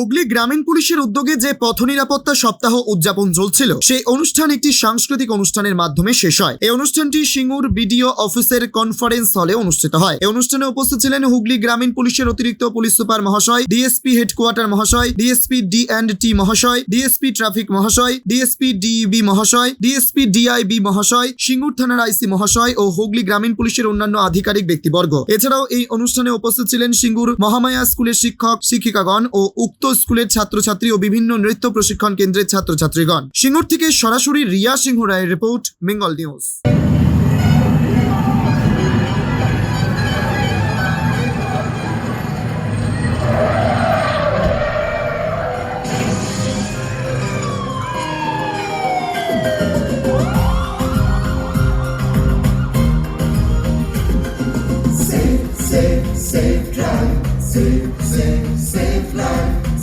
হুগলি গ্রামীণ পুলিশের উদ্যোগে যে পথ নিরাপত্তা সপ্তাহ উদযাপন চলছিল, সেই অনুষ্ঠান একটি সাংস্কৃতিক অনুষ্ঠানের মাধ্যমে শেষ হয়। এই অনুষ্ঠানটি সিঙ্গুর বিডিও অফিসের কনফারেন্স হলে অনুষ্ঠিত হয়। এই অনুষ্ঠানে উপস্থিত ছিলেন হুগলি গ্রামীণ পুলিশের অতিরিক্ত পুলিশ সুপার মহাশয়, ডিএসপি হেডকোয়ার্টার মহাশয়, ডিএসপি ডি অ্যান্ড টি মহাশয়, ডিএসপি ট্রাফিক মহাশয়, ডিএসপি ডিইবি মহাশয়, ডিএসপি ডিআইবি মহাশয়, সিঙ্গুর থানার আইসি মহাশয় ও হুগলি গ্রামীণ পুলিশের অন্যান্য আধিকারিক ব্যক্তিবর্গ। এছাড়াও এই অনুষ্ঠানে উপস্থিত ছিলেন সিঙ্গুর মহামায়া স্কুলের শিক্ষক, শিক্ষিকাগণ ও উক্ত স্কুলের ছাত্রছাত্রী ও বিভিন্ন নৃত্য প্রশিক্ষণ কেন্দ্রের ছাত্রছাত্রীগণ। সিঙ্গুর থেকে সরাসরি রিয়া সিংহ রায়ের রিপোর্ট, বেঙ্গল নিউজ।